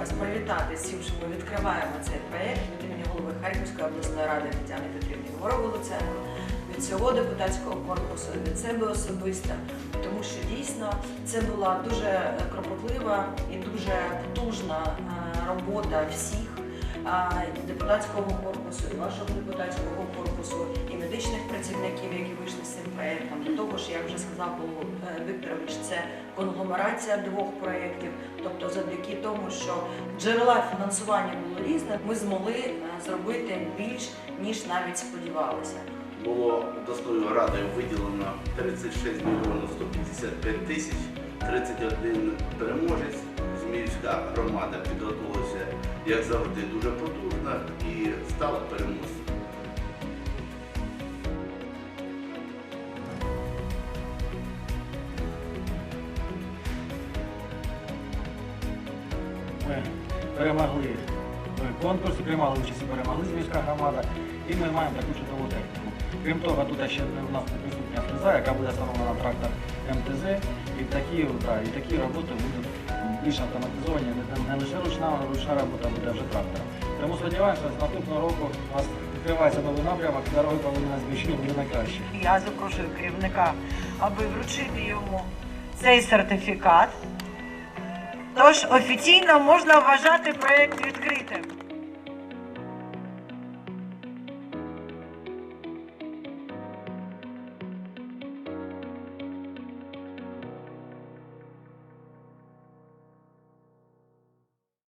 вас привітати з тим, що ми відкриваємо цей проєкт від імені голови Харківської обласної ради Тетяни Петрівни Горову Луценко, від цього депутатського корпусу, від себе особисто, тому що дійсно це була дуже кропотлива і дуже потужна е, робота всіх депутатського корпусу, і вашого депутатського корпусу, і медичних працівників, які вийшли з цим проєктом. До того ж, як вже сказав Павло е, Вікторович, це конгломерація двох проєктів. Тобто, завдяки тому, що джерела фінансування було різне, ми змогли е, зробити більш ніж навіть сподівалися. Було обласною радою виділено 36 мільйонів 155 тисяч, 31 переможець. Зміївська громада підготувалася, як завжди, дуже потужно і стала переможцем. Ми перемогли в конкурсі, приймали участь і перемогли Зміївська громада, і ми маємо таку чудову техніку. Крім того, тут ще у нас присутня фреза, яка буде встановлена на трактор МТЗ, і такі, да, і такі роботи будуть більш автоматизовані, не, не лише ручна, але ручна робота буде вже трактором. Тому сподіваємося, з наступного року у нас відкривається новий напрямок, дороги повинні більше буде найкраще. Я запрошую керівника, аби вручити йому цей сертифікат. Тож офіційно можна вважати проєкт відкритим.